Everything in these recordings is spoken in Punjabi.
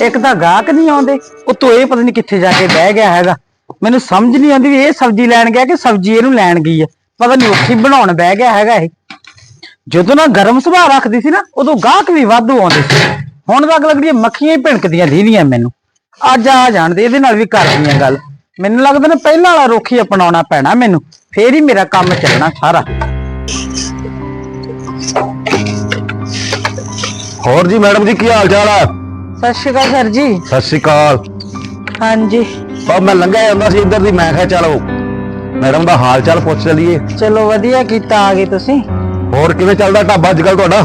ਇੱਕ ਤਾਂ ਗਾਹਕ ਨਹੀਂ ਆਉਂਦੇ। ਉਤੋਂ ਇਹ ਪਤਾ ਨਹੀਂ ਕਿੱਥੇ ਜਾ ਕੇ ਬਹਿ ਗਿਆ ਹੈਗਾ। ਮੈਨੂੰ ਸਮਝ ਨਹੀਂ ਆਉਂਦੀ ਵੀ ਇਹ ਸਬਜ਼ੀ ਲੈਣ ਗਿਆ ਕਿ ਸਬਜ਼ੀ ਇਹਨੂੰ ਲੈਣ ਗਈ ਹੈ ਪਤਾ ਨਹੀਂ ਉੱਥੇ ਬਣਾਉਣ ਬਹਿ ਗਿਆ ਹੈਗਾ ਇਹ। ਜਦੋਂ ਨਾ ਗਰਮ ਸੁਭਾਅ ਰੱਖਦੀ ਸੀ ਨਾ, ਉਦੋਂ ਗਾਹਕ ਵੀ ਵਾਧੂ ਆਉਂਦੇ ਸੀ। ਹੁਣ ਤੱਕ ਲੱਗਦੀ ਹੈ ਮੱਖੀਆਂ ਹੀ ਭਿਣਕਦੀਆਂ ਦੀਦੀਆਂ ਮੈਨੂੰ। ਅੱਜ ਆ ਜਾਣਦੇ ਇਹਦੇ ਨਾਲ ਵੀ ਕਰਦੀਆਂ ਗੱਲ। ਮੈਨੂੰ ਲੱਗਦਾ ਨਾ ਪਹਿਲਾਂ ਵਾਲਾ ਰੁੱਖ ਅਪਣਾਉਣਾ ਪੈਣਾ ਮੈਨੂੰ। ਫੇਰ ਹੀ ਮੇਰਾ ਕੰਮ ਚੱਲਣਾ ਸਾਰਾ। ਹੋਰ ਜੀ ਮੈਡਮ ਜੀ ਕੀ ਹਾਲ ਚਾਲ ਆ? ਸਤਿ ਸ਼੍ਰੀ ਅਕਾਲ ਸਰ ਜੀ। ਸਤਿ ਸ਼੍ਰੀ ਅਕਾਲ। ਹਾਂਜੀ। ਬਸ ਮੈਂ ਲੰਘਿਆ ਜਾਂਦਾ ਸੀ ਇੱਧਰ ਦੀ ਮੈਂ ਕਿਹਾ ਚਲੋ ਮੈਡਮ ਦਾ ਹਾਲ ਚਾਲ ਪੁੱਛ ਲਈਏ। ਚਲੋ ਵਧੀਆ ਕੀਤਾ ਆ ਗਏ ਤੁਸੀਂ। ਹੋਰ ਕਿਵੇਂ ਚੱਲਦਾ ਢਾਬਾ ਅੱਜ ਕੱਲ ਤੁਹਾਡਾ?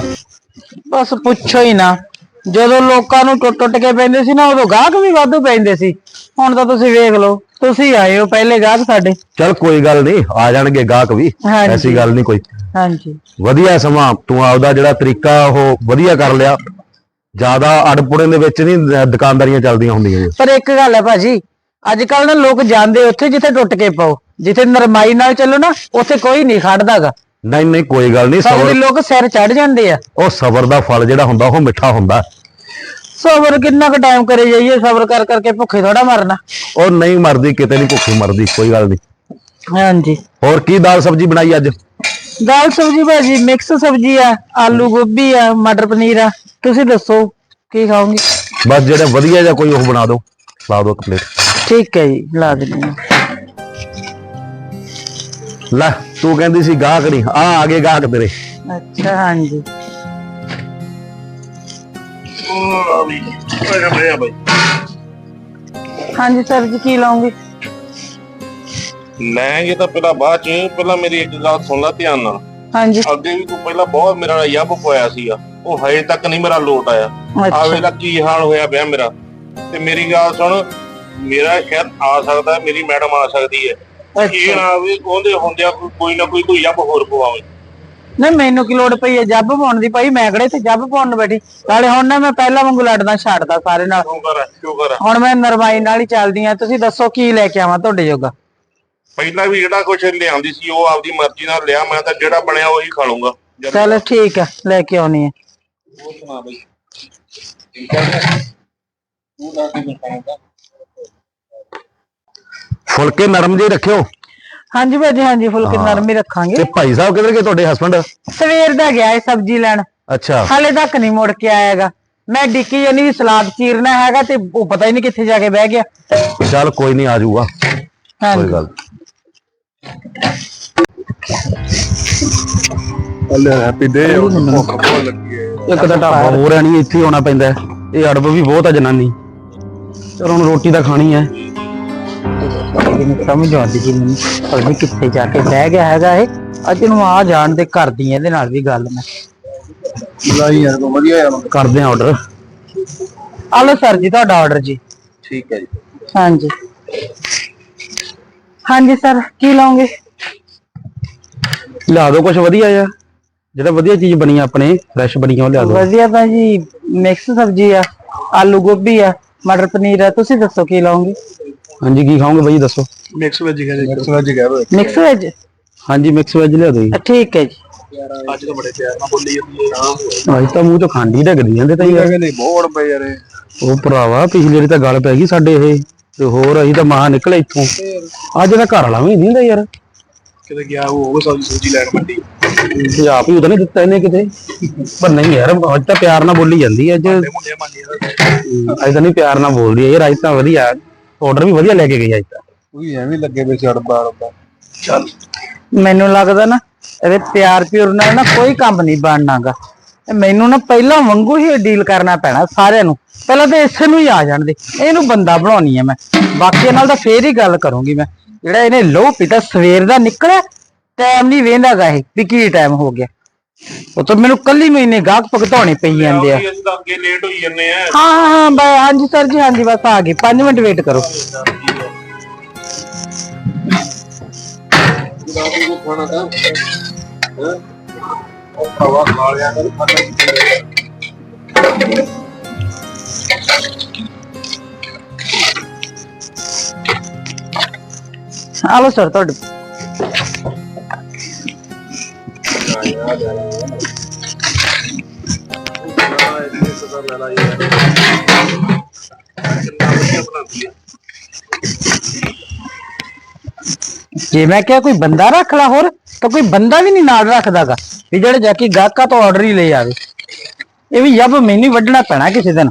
ਬਸ ਪੁੱਛੋ ਹੀ ਨਾ। ਜਦੋਂ ਲੋਕਾਂ ਨੂੰ ਟੁੱਟ ਟੁੱਟ ਕੇ ਪੈਂਦੇ ਸੀ ਨਾ ਉਦੋਂ ਗਾਹਕ ਵੀ ਵਾਧੂ ਪੈਂਦੇ ਸੀ। ਹੁਣ ਤਾਂ ਤੁਸੀਂ ਵੇਖ ਲਓ ਤੁਸੀਂ ਆਏ ਹੋ ਪਹਿਲੇ ਗਾਹਕ ਸਾਡੇ। ਚਲ ਕੋਈ ਗੱਲ ਨਹੀਂ ਆ ਜਾਣਗੇ ਗਾਹਕ ਵੀ ਹਾਂਜੀ। ਐਸੀ ਗੱਲ ਨਹੀਂ ਕੋਈ। ਹਾਂਜੀ। ਵਧੀਆ ਸਮਾਂ ਤੂੰ ਆਪਦਾ ਜਿਹੜਾ ਤਰੀਕਾ ਉਹ ਵਧੀਆ ਕਰ ਲਿਆ। ਜ਼ਿਆਦਾ ਅੜਪੁੜੇ ਦੇ ਵਿੱਚ ਨਹੀਂ ਦੁਕਾਨਦਾਰੀਆਂ ਚੱਲਦੀਆਂ ਹੁੰਦੀਆਂ ਜੀ। ਪਰ ਇੱਕ ਗੱਲ ਹੈ ਭਾਜੀ ਅੱਜ ਕੱਲ ਨਾ ਲੋਕ ਜਾਂਦੇ ਉੱਥੇ ਜਿੱਥੇ ਟੁੱਟ ਕੇ ਪਾਓ। ਜਿੱਥੇ ਨਰਮਾਈ ਨਾਲ ਚੱਲੋ ਨਾ ਉੱਥੇ ਕੋਈ ਨਹੀਂ ਖੜਦਾਗਾ। ਨਹੀਂ ਨਹੀਂ ਕੋਈ ਗੱਲ ਨਹੀਂ ਸਭ ਦੇ ਸਬਰ ਲੋਕ ਸਿਰ ਚੜ ਜਾਂਦੇ ਆ। ਉਹ ਸਬਰ ਦਾ ਫਲ ਜਿਹੜਾ ਹੁੰਦਾ ਉਹ ਮਿੱਠਾ ਹੁੰਦਾ। ਸਬਰ ਕਿੰਨਾ ਕੁ ਟਾਈਮ ਕਰੇ ਜਾਈਏ ਸਬਰ ਕਰ ਕਰਕੇ ਭੁੱਖੇ ਥੋੜਾ ਮਰਨਾ। ਉਹ ਨਹੀਂ ਮਰਦੀ ਕਿਤੇ ਨਹੀਂ ਭੁੱਖੀ ਮਰਦੀ ਕੋਈ ਗੱਲ ਨਹੀਂ। ਹਾਂਜੀ। ਹੋਰ ਕੀ ਦਾਲ ਸਬਜੀ ਬਣਾਈ ਅੱਜ? ਦਾਲ ਸਬਜੀ ਭਾਜੀ ਮਿਕਸ ਸਬਜੀ ਆ ਆਲੂ ਗੋਭੀ ਆ ਮਟਰ ਪਨੀਰ ਆ। ਤੁਸੀਂ ਦੱਸੋ ਕੀ ਖਾਓਗੇ? ਬਸ ਜਿਹੜਾ ਵਧੀਆ ਜਿਹਾ ਕੋਈ ਉਹ ਬਣਾ ਦਿਓ ਲਾ ਦਿਓ ਇੱਕ ਪਲੇਟ ਠੀਕ ਹੈ ਜੀ ਲਾ ਦਿੰਦੀ ਹਾਂ। ਲੈ ਤੂੰ ਕਹਿੰਦੀ ਸੀ ਗਾਹਕ ਨਹੀਂ ਆ ਆ ਗਏ ਗਾਹਕ ਤੇਰੇ। ਅੱਛਾ ਹਾਂਜੀ। ਹਾਂਜੀ ਸਰ ਜੀ ਕੀ ਲਾਉਂਗੇ? ਲੈਂਗੇ ਤਾਂ ਪਹਿਲਾਂ ਬਾਅਦ ਚ ਪਹਿਲਾਂ ਮੇਰੀ ਇੱਕ ਗੱਲ ਸੁਣ ਲੈ ਧਿਆਨ ਨਾਲ। ਹਾਂਜੀ। ਅੱਗੇ ਵੀ ਤੂੰ ਪਹਿਲਾਂ ਬਹੁਤ ਮੇਰਾ ਯੱਬ ਪੋਇਆ ਸੀਗਾ। ਉਹ ਹਜੇ ਤੱਕ ਨਹੀਂ ਮੇਰਾ ਲੋਟ ਆਇਆ। ਆ ਅੱਛਾ ਵੇਲਾ ਕੀ ਹਾਲ ਹੋਇਆ ਪਿਆ ਮੇਰਾ। ਤੇ ਮੇਰੀ ਗੱਲ ਸੁਣ ਮੇਰਾ ਸ਼ਾਇਦ ਆ ਸਕਦਾ ਮੇਰੀ ਮੈਡਮ ਆ ਸਕਦੀ ਹੈ। ਇਹ ਅੱਛਾ ਨਾ ਵੀ ਉਹਦੇ ਹੁੰਦਿਆਂ ਕੋਈ- ਨਾ ਕੋਈ ਕੋਈ ਯੱਬ ਹੋਰ ਪਵਾਵੇ। ਨਹੀਂ ਮੈਨੂੰ ਕੀ ਲੋੜ ਪਈ ਹੈ ਜੱਬ ਪਾਉਣ ਦੀ ਭਾਈ? ਮੈਂ ਕਿਹੜੇ ਤੇ ਜੱਬ ਪਾਉਣ ਨੂੰ ਬੈਠੀ। ਨਾਲੇ ਹੁਣ ਨਾ ਮੈਂ ਪਹਿਲਾਂ ਵਾਂਗੂ ਲੜਨਾ ਛੱਡਦਾ ਸਾਰੇ ਨਾਲ। ਸ਼ੁਕਰ ਹੈ ਸ਼ੁਕਰ ਹੈ ਹੁਣ ਮੈਂ ਨਰਮਾਈ ਨਾਲ ਹੀ ਚੱਲਦੀ ਆ ਤੁਸੀਂ ਦੱਸੋ ਕੀ ਲੈ ਕੇ ਆਵਾਂ ਤੁਹਾਡੇ ਜੋਗਾ? ਪਹਿਲਾਂ ਵੀ ਜਿਹੜਾ ਕੁਝ ਲਿਆਂਦੀ ਸੀ ਉਹ ਆਪਦੀ ਮਰਜ਼ੀ ਨਾਲ ਲਿਆ ਮੈਂ ਤਾਂ ਜਿਹੜਾ ਬਣਿਆ ਉਹੀ ਖਾ ਲੂੰਗਾ ਚਲ ਠੀਕ ਹੈ ਲੈ ਕੇ ਆਉਣੀ ਹੈ ਉਹ ਸੁਣਾ ਬਈ। ਠੀਕ ਹੈ ਤੂੰ ਦੱਸ ਦੇ ਮੈਨੂੰ ਫੁਲਕੇ ਨਰਮ ਜਿਹੇ ਰੱਖਿਓ। ਹਾਂਜੀ ਭਾਜੀ ਹਾਂਜੀ ਫੁਲਕੇ ਨਰਮ ਹੀ ਰੱਖਾਂਗੇ। ਤੇ ਭਾਈ ਸਾਹਿਬ ਕਿੱਧਰ ਗਏ ਤੁਹਾਡੇ ਹਸਬੰਡ ਸਵੇਰ ਦਾ ਗਿਆ ਹੈ ਸਬਜ਼ੀ ਲੈਣ। ਅੱਛਾ। ਹਾਲੇ ਤੱਕ ਨਹੀਂ ਮੁੜ ਕੇ ਆਏਗਾ ਮੈਂ ਡਿੱਕੀ ਜਾਨੀ ਵੀ ਸਲਾਦ ਚੀਰਨਾ ਹੈਗਾ ਤੇ ਉਹ ਪਤਾ ਹੀ ਨਹੀਂ ਕਿੱਥੇ ਜਾ ਕੇ ਬਹਿ ਗਿਆ। ਚੱਲ ਕੋਈ ਨਹੀਂ ਆ ਜਾਊਗਾ। ਕੋਈ ਗੱਲ ਹਲੇ ਹੈਪੀ ਡੇ ਭੁੱਖ ਬਹੁਤ ਲੱਗੀ ਹੈ। ਇੱਕ ਤਾਂ ਢਾਬਾ ਹੋ ਰਿਹਾ ਨਹੀਂ ਇੱਥੇ ਹੀ ਆਉਣਾ ਪੈਂਦਾ ਹੈ। ਇਹ ਅੜਬ ਵੀ ਬਹੁਤ ਆ ਜਨਾਨੀ। ਚਲ ਹੁਣ ਰੋਟੀ ਤਾਂ ਖਾਣੀ ਹੈ। ਇਹਨੂੰ ਸਮਝ ਆਉਂਦੀ ਜੀ ਮੈਨੂੰ। ਪਤਾ ਨਹੀਂ ਕਿੱਥੇ ਜਾ ਕੇ ਬਹਿ ਗਿਆ ਹੈਗਾ ਇਹ। ਅੱਜ ਨੂੰ ਆ ਜਾਣ ਦੇ ਕਰਦੀ ਇਹਦੇ ਨਾਲ ਵੀ ਗੱਲ ਮੈਂ। ਲਾਈ ਯਾਰ ਕੋ ਵਧੀਆ ਯਾਰ। ਕਰਦੇ ਆ ਆਰਡਰ ਆ ਲਓ ਸਰ ਜੀ ਤੁਹਾਡਾ ਆਰਡਰ ਜੀ। ਠੀਕ ਹੈ ਜੀ। ਹਾਂਜੀ। ਹਾਂਜੀ ਸਰ ਕੀ ਲਓਗੇ? ਲਿਆ ਦਿਓ ਕੁਝ ਵਧੀਆ ਆ ਜਿਹੜਾ ਵਧੀਆ ਚੀਜ਼ ਬਣੀ ਆ ਆਪਣੇ ਫਰੈਸ਼ ਬਣੀ ਆ ਉਹ ਲਿਆ ਦਿਓ। ਵਧੀਆ ਤਾਂ ਜੀ ਮਿਕਸ ਸਬਜ਼ੀ ਆ ਆਲੂ ਗੋਭੀ ਆ ਮਟਰ ਪਨੀਰ ਆ ਤੁਸੀਂ ਦੱਸੋ ਕੀ ਲਓਗੇ? ਹਾਂਜੀ ਕੀ ਖਾਓਗੇ ਬਾਈ ਦੱਸੋ। ਮਿਕਸ ਵੈਜ ਕਹਦੇ ਮਿਕਸ ਵੈਜ ਕਹਿ ਰੋ ਮਿਕਸ ਵੈਜ ਹਾਂਜੀ ਮਿਕਸ ਵੈਜ ਲਿਆ ਦਿਓ ਜੀ। ਠੀਕ ਹੈ ਜੀ। ਅੱਜ ਤਾਂ ਬੜੇ ਪਿਆਰ ਨਾਲ ਬੋਲੀ ਜਾਂਦੀ ਹੈ। ਅੱਜ ਤਾਂ ਮੂੰਹ ਤੋਂ ਖਾਂਡੀ ਡਗਦੀ ਜਾਂਦੇ ਤਾਂ ਯਾਰ ਕਹਿੰਦੇ ਬਹੁਤ ਪਏ ਯਾਰ। ਇਹ। ਉਹ ਭਰਾਵਾ ਪਿਛਲੀ ਵਾਰੀ ਤਾਂ ਗੱਲ ਪੈ ਗਈ ਸਾਡੇ ਇਹ। ਤੇ ਹੋਰ ਅਸੀਂ ਤਾਂ ਮਾਂ ਨਿਕਲੇ ਇੱਥੋਂ। ਅੱਜ ਤਾਂ ਘਰ ਵਾਲਾ ਵੀ ਨਹੀਂ ਦਿੰਦਾ ਯਾਰ। ਕਿਤੇ ਗਿਆ ਉਹ ਉਹ ਸਬਜ਼ੀ ਸੂਜੀ ਲੈਣ ਮੰਡੀ। ਤੇ ਆਪ ਹੀ ਉਹਦਾ ਨਹੀਂ ਦਿੱਤਾ ਇਹਨੇ ਕਿਤੇ। ਪਰ ਨਹੀਂ ਯਾਰ ਅੱਜ ਤਾਂ ਪਿਆਰ ਨਾਲ ਬੋਲੀ ਜਾਂਦੀ ਹੈ ਅੱਜ। ਦਾ ਅੱਜ ਤਾਂ ਨਹੀਂ ਪਿਆਰ ਨਾਲ ਬੋਲਦੀ ਹੈ। ਯਾਰ ਅੱਜ ਤਾਂ ਵਧੀਆ ਆਰਡਰ ਵੀ ਵਧੀਆ ਲੈ ਕੇ ਗਈ ਅੱਜ ਤਾਂ। ਕੋਈ ਐਵੇਂ ਲੱਗੇ ਵੇ ਛੜਦਾ ਰਦਾ ਚੱਲ। ਮੈਨੂੰ ਲੱਗਦਾ ਨਾ ਇਹਦੇ ਪਿਆਰ ਪਿਉਰ ਨਾਲ ਨਾ ਕੋਈ ਕੰਮ ਨਹੀਂ ਬਣਨਾਗਾ। ਮੈਨੂੰ ਨਾ ਪਹਿਲਾਂ ਵਾਂਗੂ ਹੀ ਡੀਲ ਕਰਨਾ ਪੈਣਾ ਸਾਰਿਆਂ ਨੂੰ। ਪਹਿਲਾਂ ਤਾਂ ਇਸੇ ਨੂੰ ਹੀ ਆ ਜਾਣ ਦੇ। ਇਹਨੂੰ ਬੰਦਾ ਬਣਾਉਣੀ ਹੈ ਮੈਂ। ਬਾਕੀਆਂ ਨਾਲ ਤਾਂ ਫੇਰ ਹੀ ਗੱਲ ਕਰੂੰਗੀ ਮੈਂ। ਜਿਹੜਾ ਇਹਨੇ ਲੋਹ ਪੀਤਾ ਸਵੇਰ ਦਾ ਨਿਕਲਿਆ ਟਾਈਮ ਨਹੀਂ ਵੇਂਦਾਗਾ ਇਹ ਵੀ ਕੀ ਟਾਈਮ ਹੋ ਗਿਆ। ਉਹ ਤਾਂ ਮੈਨੂੰ ਕੱਲੀ ਨੂੰ ਇੰਨੇ ਗਾਹਕ ਭਗਤਾਉਣੇ ਪਈ ਜਾਂਦੇ ਆ। ਅਸੀਂ ਤਾਂ ਅੱਗੇ ਲੇਟ ਹੋਈ ਜੰਨੇ ਆ। ਹਾਂ ਹਾਂ ਹਾਂ ਬਾਈ ਹਾਂਜੀ ਸਰ ਜੀ ਹਾਂਜੀ ਬਸ ਆ ਗਏ। 5 ਮਿੰਟ ਵੇਟ ਕਰੋ। ਖਾਣਾ ਤਾਂ ਉਹ ਖਵਾ ਖਾ ਲਿਆ ਕਰ ਖਾਣਾ ਆ ਲਓ ਸਰ, ਤੁਹਾਡੇ ਜੇ ਮੈਂ ਕਿਹਾ ਕੋਈ ਬੰਦਾ ਰੱਖ ਲਾ ਹੋਰ, ਤਾਂ ਕੋਈ ਬੰਦਾ ਵੀ ਨਹੀਂ ਨਾਲ ਰੱਖਦਾਗਾ। ਵੀ ਜਿਹੜੇ ਜਾ ਕੇ ਗਾਹਕਾਂ ਤੋਂ ਆਰਡਰ ਹੀ ਲੈ ਆਵੇ। ਇਹ ਵੀ ਯੱਬ ਮੈਨੂੰ ਵੱਢਣਾ ਪੈਣਾ ਕਿਸੇ ਦਿਨ।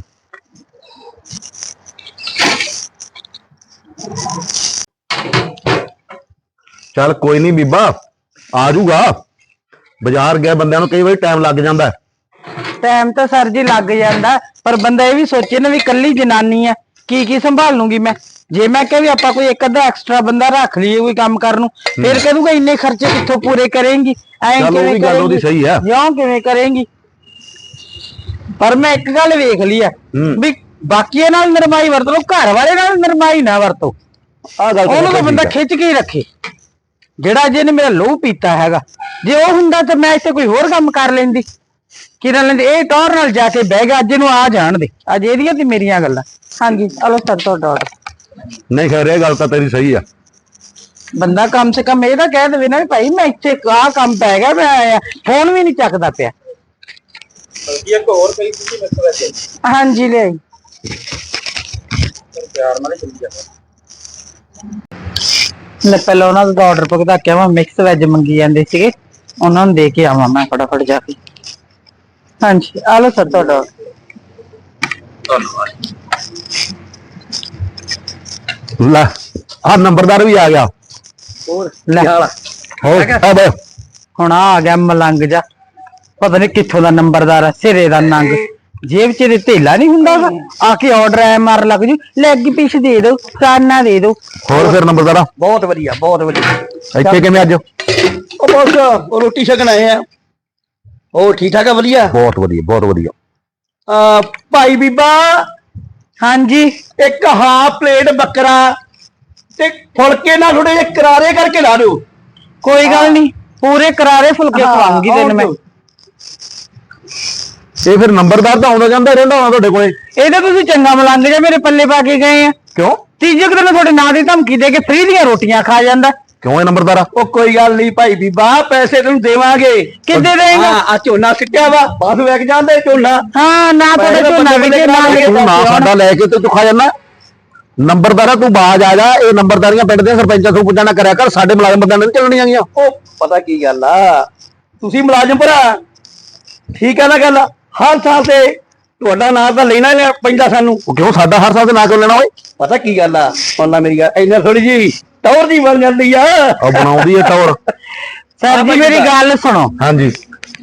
ਚੱਲ ਕੋਈ ਨਹੀਂ ਬੀਬਾ ਆ ਜਾਊਗਾ। ਬਾਜ਼ਾਰ ਗਿਆ ਬੰਦਿਆਂ ਨੂੰ ਕਈ ਵਾਰੀ ਟਾਈਮ ਲੱਗ ਜਾਂਦਾ। ਟਾਈਮ ਤਾਂ ਸਰ ਜੀ ਲੱਗ ਜਾਂਦਾ ਪਰ ਬੰਦਾ ਇਹ ਵੀ ਸੋਚੇ ਨਾ ਵੀ ਕੱਲੀ ਜਨਾਨੀ ਆ ਕੀ ਕੀ ਸੰਭਾਲ ਲੂੰਗੀ ਮੈਂ? ਜੇ ਮੈਂ ਕਿਹਾ ਵੀ ਆਪਾਂ ਕੋਈ ਇੱਕ ਅੱਧਾ ਐਕਸਟਰਾ ਬੰਦਾ ਰੱਖ ਲਈਏ ਕੋਈ ਕੰਮ ਕਰਨ ਨੂੰ ਫਿਰ ਕਹਿ ਦੂੰਗਾ ਇੰਨੇ ਖਰਚੇ ਕਿੱਥੋਂ ਪੂਰੇ ਕਰੇਂਗੀ ਐਂ ਚੱਲ ਉਹ ਕਿਵੇਂ ਵੀ ਗੱਲ ਉਹਦੀ ਕਰੇਂਗੀ? ਸਹੀ। ਜਿਉਂ ਕਿਵੇਂ ਕਰੇਂਗੀ ਪਰ ਮੈਂ ਇੱਕ ਗੱਲ ਵੇਖ ਲਈ ਆ ਹੂੰ। ਵੀ ਬਾਕੀਆਂ ਨਾਲ ਨਰਮਾਈ ਵਰਤ ਲਓ ਘਰ ਵਾਲੇ ਨਾਲ ਨਰਮਾਈ ਨਾ ਵਰਤੋ ਆਹ ਗੱਲ ਉਹਨੂੰ ਤਾਂ ਬੰਦਾ। ਖਿੱਚ ਕੇ ਹੀ ਰੱਖੇ ਜਿਹੜਾ ਜਿਹਨੇ ਮੇਰਾ ਲੋਹ ਪੀਤਾ ਹੈਗਾ ਜੇ ਉਹ ਹੁੰਦਾ ਤਾਂ ਮੈਂ ਇੱਥੇ ਕੋਈ ਹੋਰ ਕੰਮ ਕਰ ਲੈਂਦੀ ਕਿਰਨ ਲੈਂਦੀ ਇਹ ਟੌਰ ਨਾਲ ਜਾ ਕੇ ਬਹਿ ਗਿਆ ਅੱਜ ਇਹਨੂੰ ਆ ਜਾਣ ਦੇ ਅੱਜ ਇਹਦੀਆਂ ਤੇ ਮੇਰੀਆਂ ਗੱਲਾਂ ਹਾਂਜੀ ਹਲੋ ਸਰ ਤੁਹਾਡਾ order। ਨਹੀਂ ਖੈਰ ਇਹ ਗੱਲ ਤਾਂ ਤੇਰੀ ਸਹੀ ਆ। ਬੰਦਾ ਕਮ ਸੇ ਕਮ ਇਹ ਤਾਂ ਕਹਿ ਦੇਵੇ ਨਾ ਵੀ ਭਾਈ ਮੈਂ ਇੱਥੇ ਆਹ ਕੰਮ ਪੈ ਗਿਆ ਮੈਂ ਆਇਆ। ਫੋਨ ਵੀ ਨਹੀਂ ਚੱਕਦਾ ਪਿਆ। ਬਲਕਿ ਇੱਕ ਹੋਰ ਕਈ ਤੁਸੀਂ ਮਿਕਸ ਵੈਸੇ ਹਾਂਜੀ ਲੈ ਆਈ। ਪਿਆਰ ਨਾਲ ਹੀ ਚੱਲੀ ਜਾਂਦਾ। ਲੈ ਪਹਿਲਾਂ ਉਹਨਾਂ ਦਾ ਆਰਡਰ ਪਕਦਾ ਕਿਹਾ ਮੈਂ ਮਿਕਸ ਵੈਜ ਮੰਗੀ ਜਾਂਦੇ ਸੀਗੇ। ਉਹਨਾਂ ਨੂੰ ਦੇ ਕੇ ਆਵਾਂ ਮੈਂ ਫਟਾਫਟ ਜਾ ਕੇ। ਹਾਂਜੀ ਆ ਲਓ ਸਰ ਤੁਹਾਡਾ। ਧੰਨਵਾਦ। ਲੈ ਆ ਨੰਬਰਦਾਰ ਵੀ ਆ ਗਿਆ। ਹੋਰ ਲੈ ਹੋਰ ਆ ਬੈ ਹੁਣ ਆ ਆ ਗਿਆ ਮਲੰਗ ਜਾ ਪਤਾ ਨਹੀਂ ਕਿੱਥੋਂ ਦਾ ਨੰਬਰਦਾਰ ਆ ਸਿਰੇ ਦਾ ਨੰਗ। ਜੇਬ ਚ ਦੇ ਢੇਲਾ ਨਹੀਂ ਹੁੰਦਾ ਗਾ। ਆ ਕੇ ਆਰਡਰ ਐ ਮਾਰ ਲੱਗ ਜੂ। ਲੈਗ ਪੀਸ ਦੇ ਦਿਓ ਕਾਨਾ ਦੇ ਦਿਓ ਹੋਰ ਫਿਰ ਨੰਬਰਦਾਰਾ? ਬਹੁਤ ਵਧੀਆ ਬਹੁਤ ਵਧੀਆ। ਇੱਥੇ ਕਿਵੇਂ ਅੱਜ? ਉਹ ਬਸ ਉਹ ਰੋਟੀ ਛਕਣ ਆਏ ਆ। ਉਹ ਠੀਕ ਠਾਕ ਆ ਵਧੀਆ? ਬਹੁਤ ਵਧੀਆ ਬਹੁਤ ਵਧੀਆ। ਆ ਭਾਈ ਬੀਬਾ ਹਾਂਜੀ। ਇੱਕ ਹਾਫ ਪਲੇਟ ਬੱਕਰਾ ਤੇ ਫੁਲਕੇ ਨਾਲ ਥੋੜੇ ਜਿਹੇ ਕਰਾਰੇ ਕਰਕੇ ਲਾ ਦਿਓ। ਕੋਈ ਗੱਲ ਨਹੀਂ ਪੂਰੇ ਕਰਾਰੇ ਫੁਲਕੇ ਖਵਾਉਂਗੀ ਤੈਨੂੰ ਮੈਂ। ਇਹ ਫਿਰ ਨੰਬਰਦਾਰ ਤਾਂ ਆਉਂਦਾ ਜਾਂਦਾ ਹੀ ਰਹਿੰਦਾ ਹੋਣਾ ਤੁਹਾਡੇ ਕੋਲੇ। ਇਹਦਾ ਤੁਸੀਂ ਚੰਗਾ ਮਲੰਗ ਜੇ ਮੇਰੇ ਪੱਲੇ ਪਾ ਕੇ ਗਏ ਆ। ਕਿਉਂ? ਤੀਜੇ ਕੁ ਦਿਨ ਤੁਹਾਡੇ ਨਾਂ ਦੀ ਧਮਕੀ ਦੇ ਕੇ ਫ੍ਰੀ ਦੀਆਂ ਰੋਟੀਆਂ ਖਾ ਜਾਂਦਾ। ਕਿਉਂ ਇਹ ਨੰਬਰਦਾਰ? ਉਹ ਕੋਈ ਗੱਲ ਨਹੀਂ ਭਾਈ ਬੀਬਾ ਪੈਸੇ ਤੈਨੂੰ ਦੇਵਾਂਗੇ। ਕਿੱਦੇ ਦੇਗਾ ਆ ਝੋਨਾ ਸਿੱਟਿਆ ਵਾ ਬਾਸ ਵੇਖ ਜਾਂਦੇ ਝੋਨਾ। ਹਾਂ ਨਾ ਤੁਹਾਡੇ ਝੋਨਾ ਵਿਕੇ ਨਾ ਤੂੰ ਨਾ ਸਾਡਾ ਲੈ ਕੇ ਤੇ ਤੂੰ ਖਾ ਜਾਂਦਾ। ਨੰਬਰਦਾਰਾ ਤੂੰ ਬਾਜ ਆ ਜਾ ਇਹ ਨੰਬਰਦਾਰੀਆਂ ਪਿੰਡ ਦੇ ਸਰਪੰਚਾਂ ਤੋਂ ਪੁੱਛਣਾ ਕਰਿਆ ਕਰ ਸਾਡੇ ਮੁਲਾਜ਼ਮ ਬੰਦਿਆਂ ਨੇ ਚੱਲਣੀਆਂ ਗੀਆਂ। ਉਹ ਪਤਾ ਕੀ ਗੱਲ ਆ ਤੁਸੀਂ ਮੁਲਾਜ਼ਮ ਭਰਾ ਠੀਕ ਆ ਨਾ ਗੱਲ? ਹਰ ਸਾਲ ਤੇ ਤੁਹਾਡਾ ਨਾਂ ਤਾਂ ਲੈਣਾ ਹੀ ਪੈਂਦਾ ਸਾਨੂੰ। ਉਹ ਕਿਉਂ ਸਾਡਾ ਹਰ ਸਾਲ ਤੇ ਨਾ ਕਿਉਂ ਲੈਣਾ ਓਏ? ਪਤਾ ਕੀ ਗੱਲ ਆ ਉਹਨਾਂ ਮੇਰੀ ਗੱਲ ਇੰਨਾ ਥੋੜੀ ਜੀ ਟੌਰ ਦੀ ਬਣ ਜਾਂਦੀ ਆ। ਉਹ ਬਣਾਉਂਦੀ ਐ ਟੌਰ। ਸਰ ਜੀ ਮੇਰੀ ਗੱਲ ਸੁਣੋ। ਹਾਂਜੀ।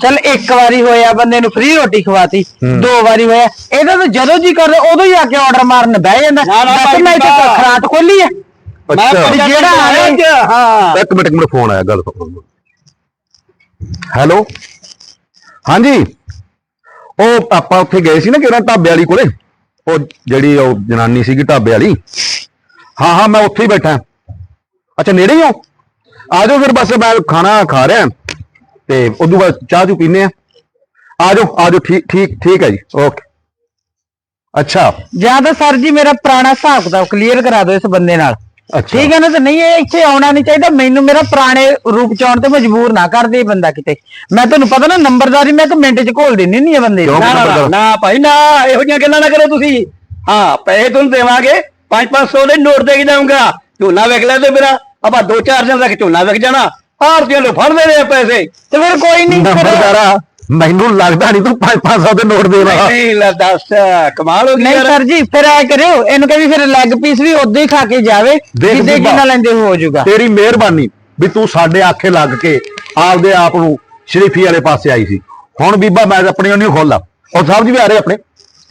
ਚਲ ਇੱਕ ਵਾਰੀ ਹੋਇਆ ਬੰਦੇ ਨੂੰ ਫ੍ਰੀ ਰੋਟੀ ਖਵਾਤੀ। ਦੋ ਵਾਰੀ ਹੋਇਆ। ਇਹਦਾ ਤਾਂ ਜਦੋਂ ਜੀ ਕਰਦਾ ਉਦੋਂ ਹੀ ਆ ਕੇ ਆਰਡਰ ਮਾਰਨ ਬਹਿ ਜਾਂਦਾ। ਦੱਸ ਮੈਂ ਇੱਥੇ ਖਰਾਤ ਖੋਲੀ ਆ? ਅੱਛਾ। ਵੀ ਜਿਹੜਾ ਹਾਂ। ਇੱਕ ਮਿੰਟ ਇੱਕ ਮਿੰਟ ਫੋਨ ਆਇਆ ਗੱਲ ਸੁਣ। ਹੈਲੋ? ਹਾਂਜੀ। ਉਹ ਆਪਾਂ ਉੱਥੇ ਗਏ ਸੀ ਨਾ ਕਿਹੜਾ ਢਾਬੇ ਵਾਲੀ ਕੋਲੇ? ਉਹ ਜਿਹੜੀ ਉਹ ਜਨਾਨੀ ਸੀਗੀ ਢਾਬੇ ਵਾਲੀ। ਹਾਂ ਹਾਂ ਮੈਂ ਉੱਥੇ ਹੀ ਬੈਠਾ। ਅੱਛਾ ਨੇੜੇ ਹੀ ਹੋ ਆ ਜਾਓ ਫਿਰ ਬਸ ਮੈਂ ਖਾਣਾ ਖਾ ਰਿਹਾ। ਤੇ ਉਦੋਂ ਬਾਅਦ ਚਾਹ ਚੂ ਪੀਨੇ ਆ। ਆ ਜਾਓ ਆ ਜਾਓ ਠੀਕ ਠੀਕ ਠੀਕ ਹੈ ਜੀ ਓਕੇ। ਅੱਛਾ। ਜਾਂ ਤਾਂ ਸਰ ਜੀ ਮੇਰਾ ਪੁਰਾਣਾ ਹਿਸਾਬ ਕਿਤਾਬ ਕਲੀਅਰ ਕਰਾ ਦਿਓ ਇਸ ਬੰਦੇ ਨਾਲ। ਅੱਛਾ। ਠੀਕ ਹੈ ਨਾ ਤੇ ਨਹੀਂ ਇਹ ਇੱਥੇ ਆਉਣਾ ਨਹੀਂ ਚਾਹੀਦਾ। ਮੈਨੂੰ ਮੇਰਾ ਪੁਰਾਣੇ ਰੂਪ ਚ ਆਉਣ ਤੇ ਮਜਬੂਰ ਨਾ ਕਰ ਦੇ ਇਹ ਬੰਦਾ ਕਿਤੇ। ਮੈਂ ਤੁਹਾਨੂੰ ਪਤਾ ਨਾ ਨੰਬਰਦਾਰੀ ਮੈਂ ਇੱਕ ਮਿੰਟ ਚ ਘੋਲ ਦਿੰਨੀ ਨਹੀਂ ਇਹ ਬੰਦੇ ਕਿਉਂ ਨੂੰ। ਨੰਬਰਦਾਰ? ਨਾ ਭਾਈ ਨਾ ਇਹੋ ਜਿਹੀਆਂ ਗੱਲਾਂ ਨਾ ਕਰੋ ਤੁਸੀਂ। ਹਾਂ ਪੈਸੇ ਤੁਹਾਨੂੰ ਦੇਵਾਂਗੇ। 5-500 ਦੇ ਨੋਟ ਦੇ ਕੇ ਜਾਊਂਗਾ। ਝੋਨਾ ਵਿਕ ਲੈ ਤੇ ਮੇਰਾ। ਆਪਾਂ 2-4 ਦਿਨ ਤੱਕ ਝੋਨਾ ਵਿਕ ਜਾਣਾ। ਆਰਤੀਆਂ ਨੂੰ ਫੜ ਦੇਣੇ ਆ ਪੈਸੇ। ਤੇ ਫਿਰ ਕੋਈ ਨਹੀਂ ਨੰਬਰਦਾਰਾ ਮੈਨੂੰ ਲੱਗਦਾ ਨਹੀਂ ਤੂੰ 5-500 ਦੇ ਨੋਟ ਦੇ ਰਹਾ ਨਹੀਂ ਲੈ ਦੱਸ ਕਮਾਲ ਹੋ ਗਈ ਨਹੀਂ ਸਰ ਜੀ ਫਿਰ ਐ ਕਰਿਓ ਇਹਨੂੰ ਕਹੀ ਫਿਰ ਲੈਗ ਪੀਸ ਵੀ ਉਦੋਂ ਹੀ ਖਾ ਕੇ ਜਾਵੇ ਜਿੱਦੇ। ਕਿੰਨਾ ਲੈਂਦੇ ਹੋ ਜਾਊਗਾ। ਤੇਰੀ ਮਿਹਰਬਾਨੀ ਵੀ ਤੂੰ ਸਾਡੇ ਆਖੇ ਲੱਗ ਕੇ ਆਪਦੇ ਆਪ ਨੂੰ ਸ਼ਰੀਫੀ ਵਾਲੇ ਪਾਸੇ ਆਈ ਸੀ। ਹੁਣ ਬੀਬਾ ਮੈਂ ਆਪਣੀ ਉਹਨੂੰ ਖੋਲਾ। ਉਹ ਸਾਹਿਬ ਜੀ ਵੀ ਆ ਰਹੇ ਆਪਣੇ।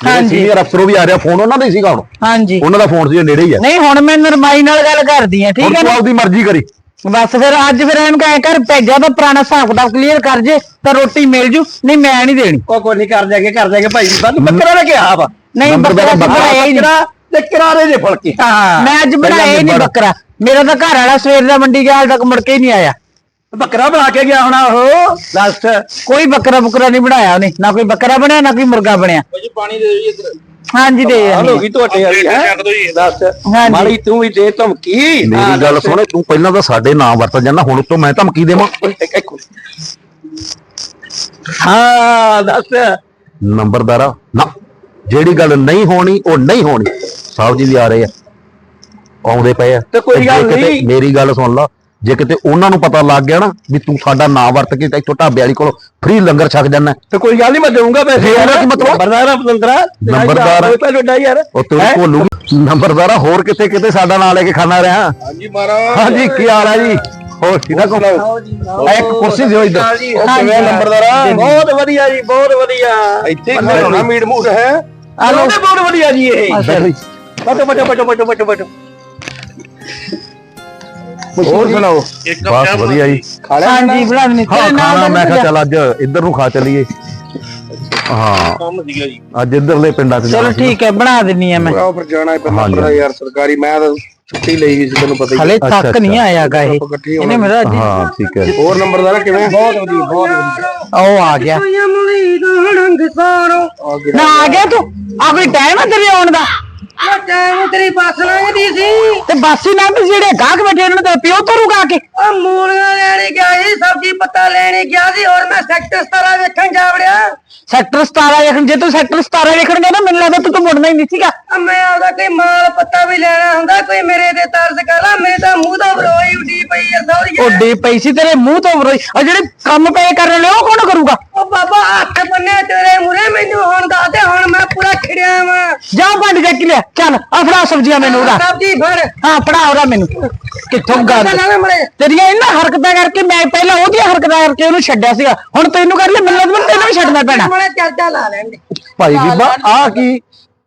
ਹਾਂਜੀ। ਸੀਨੀਅਰ ਅਫਸਰ ਉਹ ਵੀ ਆ ਰਿਹਾ ਫੋਨ ਉਹਨਾਂ ਦਾ ਹੀ ਸੀਗਾ ਹੁਣ। ਹਾਂਜੀ। ਉਹਨਾਂ ਦਾ ਫੋਨ ਸੀ ਨੇੜੇ ਹੀ ਆ। ਨਹੀਂ ਹੁਣ ਮੈਂ ਨਰਮਾਈ ਨਾਲ ਗੱਲ ਕਰਦੀ ਆ ਹੁਣ ਠੀਕ ਹੈ ਤੂੰ ਨਾ ਆਪਦੀ ਮਰਜ਼ੀ ਕਰੀ। ਬਸ ਫਿਰ ਅੱਜ ਫਿਰ ਇਹਨੂੰ ਕਹਿ ਕਰ ਭੇਜਾ ਤਾਂ ਪੁਰਾਣਾ ਹਿਸਾਬ ਕਿਤਾਬ ਕਲੀਅਰ ਕਰ ਜੇ ਤਾਂ ਰੋਟੀ ਮਿਲ ਜੂ ਨਹੀਂ ਮੈਂ ਨਹੀਂ ਦੇਣੀ। ਉਹ ਕੋਈ ਨਹੀਂ ਕਰ ਜਾਗੇ ਕਰ ਜਾਗੇ ਭਾਈ ਬੰਦ ਬੱਕਰਾ ਲੈ ਕੇ ਆ ਵਾ। ਨਹੀਂ ਨੰਬਰ ਬੱਕਰਾ ਬੱਕਰਾ ਬਣਾਇਆ ਹੀ ਨਹੀਂ। ਤੇ ਕਰਾਰੇ ਦੇ ਫੁਲਕੇ। ਹਾਂ ਮੈਂ ਅੱਜ ਬਣਾਇਆ ਹੀ ਨਹੀਂ। ਬੱਕਰਾ। ਮੇਰਾ ਤਾਂ ਘਰ ਵਾਲਾ ਸਵੇਰ ਦਾ ਮੰਡੀ ਗਿਆ ਹਾਲ ਤੱਕ ਮੁੜ ਕੇ ਹੀ ਨਹੀਂ ਆਇਆ। ਬੱਕਰਾ ਬਣਾ ਕੇ ਗਿਆ ਹੋਣਾ ਉਹ। ਦੱਸ ਕੋਈ ਬੱਕਰਾ ਬੁਕਰਾ ਨਹੀਂ ਬਣਾਇਆ ਉਹਨੇ। ਨਾ ਕੋਈ ਬੱਕਰਾ ਬਣਿਆ ਨਾ ਕੋਈ ਮੁਰਗਾ ਬਣਿਆ। ਭਾਜੀ ਪਾਣੀ ਦੇ ਦਿਓ ਜੀ ਇੱਧਰ। ਹਾਂਜੀ ਦੇ ਹਾਲ ਹੋ ਗਈ ਤੁਹਾਡੇ ਵਾਲੀ ਹੈ? ਚੱਕ ਦਿਓ ਜੀ। ਦੱਸ ਹਾਂਜੀ। ਮਾੜੀ ਤੂੰ ਵੀ ਦੇ ਧਮਕੀ। ਮੇਰੀ ਗੱਲ। ਸੁਣ ਤੂੰ ਪਹਿਲਾਂ ਤਾਂ ਸਾਡੇ ਨਾਮ ਵਰਤ ਜਾਂਦਾ ਹੁਣ ਤੋਂ ਮੈਂ ਧਮਕੀ ਦੇਵਾਂ। ਇੱਕ- ਇੱਕ ਮਿੰਟ। ਹਾਂ ਦੱਸ ਨੰਬਰਦਾਰਾ ਨਾ। ਜਿਹੜੀ ਗੱਲ ਨਹੀਂ ਹੋਣੀ ਉਹ ਨਹੀਂ ਹੋਣੀ। ਸਾਹਿਬ ਜੀ ਵੀ ਆ ਰਹੇ ਆ। ਆਉਂਦੇ ਪਏ ਆ। ਤੇ ਕੋਈ ਜੇ ਗੱਲ ਕਿਤੇ- ਨਹੀਂ। ਮੇਰੀ ਗੱਲ ਸੁਣ ਲਾ। ਜੇ ਕਿਤੇ ਉਹਨਾਂ ਨੂੰ ਪਤਾ ਲੱਗ ਗਿਆ ਨਾ ਵੀ ਤੂੰ ਸਾਡਾ ਨਾਂ ਵਰਤ ਕੇ ਇੱਥੋਂ ਢਾਬੇ ਵਾਲੀ ਕੋਲ ਫ੍ਰੀ ਲੰਗਰ ਛਕ ਜਾਣਾ ਤੇ ਕੋਈ ਗੱਲ ਨਹੀਂ ਮੈਂ ਦੇਵਾਂਗਾ ਪੈਸੇ। ਇਹਦਾ ਕੀ ਮਤਲਬ? ਨੰਬਰਦਾਰ ਆ ਪਤੰਦਰਾ ਨੰਬਰਦਾਰ ਆ। ਹੋਏ ਤਾਂ ਤੁਹਾਡਾ ਯਾਰ। ਉਹ ਹੈਂ? ਭੋਲੂ ਨੰਬਰਦਾਰਾ ਹੋਰ ਕਿਤੇ ਕਿਤੇ ਸਾਡਾ ਨਾਂ ਲੈ ਕੇ ਖਾਣਾ ਰਿਹਾ? ਹਾਂਜੀ ਮਹਾਰਾਜ। ਹਾਂਜੀ ਕੀ ਹਾਲ ਹੈ ਜੀ? ਹੋਰ ਠੀਕ ਠਾਕ ਹੋ ਆ ਇੱਕ ਕੁਰਸੀ ਦਿਓ ਇੱਧਰ। ਉਹ ਕਿਵੇਂ। ਨੰਬਰਦਾਰਾ ਬਹੁਤ ਵਧੀਆ ਜੀ ਬਹੁਤ ਵਧੀਆ। ਇੱਥੇ ਖਲੋਣਾ ਮੀਟ ਮੂਟ ਹੈ। ਆਲੋ ਤੇ ਬਹੁਤ ਵਧੀਆ ਜੀ ਇਹ। ਬਟੋ ਬਟੋ ਬਟੋ ਬਟੋ ਬਟੋ ਹੋਰ ਸੁਣਾਓ? ਇੱਕ ਕੱਪ ਬਸ ਚਾਹ ਵਧੀਆ ਜੀ। ਖਾ ਲਿਆ ਹਾਂਜੀ ਬਣਾ ਦਿੰਦੇ ਹਾਂ ਖਾਣਾ ਮੈਂ ਕਿਹਾ ਨਹੀਂ ਚੱਲ ਅੱਜ ਇੱਧਰ ਨੂੰ ਖਾ ਚਲੀਏ। ਹਾਂ। ਕੰਮ ਸੀਗਾ ਜੀ। ਅੱਜ ਇੱਧਰਲੇ ਪਿੰਡਾਂ 'ਚ ਚਲੋ ਜਾਣਾ ਸੀ। ਠੀਕ ਹੈ ਬਣਾ ਦਿੰਨੀ ਆ ਮੈਂ। ਆਹ ਫਿਰ ਜਾਣਾ ਹੈ ਪਹਿਲਾਂ ਹਾਂਜੀ। ਪਤਾ ਯਾਰ ਸਰਕਾਰੀ ਮੈਂ ਤਾਂ ਛੁੱਟੀ ਲਈ ਵੀ ਸੀ ਤੈਨੂੰ ਪਤਾ ਹੀ ਹਲੇ ਅੱਛਾ, ਤੱਕ ਨਹੀਂ ਅੱਛਾ। ਆਇਆਗਾ ਇਹ। ਆਪਾਂ ਇਕੱਠੇ ਇਹਨੇ ਹੋਣਾ ਮੇਰਾ ਅੱਜ ਹਾਂ ਠੀਕ ਹੈ। ਹੋਰ ਨੰਬਰਦਾਰ ਕਿਵੇਂ? ਬਹੁਤ ਵਧੀਆ ਬਹੁਤ ਵਧੀਆ। ਉਹ ਆ ਗਿਆ। ਆ ਗਿਆ। ਨਾ ਆ ਗਿਆ ਤੂੰ। ਆ ਕੋਈ ਟਾਈਮ ਹੈ ਤੇਰੇ ਆਉਣ ਦਾ? ਟਾਈਮ ਤੇਰੀ ਬੱਸ ਲੰਘਦੀ ਸੀ। ਤੇ ਬਾਸੀ ਨਾ ਤੇ ਜਿਹੜੇ ਗਾਹਕ ਬੈਠੇ ਇਹਨਾਂ ਦਾ ਪਿਓ ਤਰੂਗਾ ਕੇ। ਆ ਮੂਲੀਆਂ ਲੈਣੀ ਗਿਆ ਸੀ ਸਬਜ਼ੀ ਪੱਤਾ ਲੈਣੀ ਗਿਆ ਸੀ ਔਰ ਮੈਂ ਸੈਕਟਰ 17 ਵੇਖਣ ਜਾ ਵੜਿਆ। ਸੈਕਟਰ 17 ਵੇਖਣ ਜੇ ਤੂੰ ਸੈਕਟਰ 17 ਵੇਖਣ ਗਿਆ ਨਾ ਮੈਨੂੰ ਲੱਗਦਾ ਤੂੰ ਤਾਂ ਮੁੜਨਾ ਹੀ ਨਹੀਂ ਸੀਗਾ। ਆ ਮੈਂ ਕੋਈ ਮਾਲ ਪੱਤਾ ਵੀ ਲੈਣਾ ਹੁੰਦਾ ਕੋਈ ਮੇਰੇ ਤੇ ਤਰਸ ਕਰਾ ਮੇਰੇ ਤਾਂ ਮੂੰਹ ਤੋਂ ਬਰੋਈ ਉੱਡੀ ਪਈ ਐ ਸੌਰੀ। ਉਹ ਡੀ ਪਈ ਸੀ ਤੇਰੇ ਮੂੰਹ ਤੋਂ ਵਰੋਈ। ਆ ਜਿਹੜੇ ਕੰਮ ਪਏ ਕਰਨ ਵਾਲੇ ਉਹ ਕੌਣ ਕਰੂਗਾ ਉਹ ਬਾਬਾ ਹੱਥ ਬੰਨੇ ਤੇਰੇ ਮੂਰੇ ਮੈਨੂੰ ਹੁਣ ਦੱਸ ਦੇ ਹੁਣ ਮੈਂ ਪੂਰਾ ਖਿੜਿਆ ਵਾਂ। ਜਾ ਭੰਡ ਜਾ ਕੇ ਲਿਆ। ਚੱਲ ਆ ਫੜਾ ਸਬਜ਼ੀਆਂ ਮੈਨੂੰ ਉਹਦਾ। ਸਬਜ਼ੀ ਫੜ। ਹਾਂ ਫੜਾ ਉਹਦਾ ਮੈਨੂੰ। ਕਿੱਥੋਂ ਗੱਲ? ਤੇਰੀਆਂ ਇਹਨਾਂ ਹਰਕਤਾਂ ਕਰਕੇ ਮੈਂ ਪਹਿਲਾਂ ਉਹਦੀਆਂ ਹਰਕਤਾਂ ਕਰਕੇ ਉਹਨੂੰ ਛੱਡਿਆ ਸੀਗਾ। ਹੁਣ ਤੈਨੂੰ ਕਰ ਲਿਆ ਮੈਨੂੰ ਤੈਨੂੰ ਵੀ ਛੱਡਣਾ ਪੈਣਾ। ਮੜੇ ਚੱਲ ਚੱਲ ਲਾ ਲੈਂਦੇ ਭਾਈ ਬੀਬਾ ਆ ਕੀ?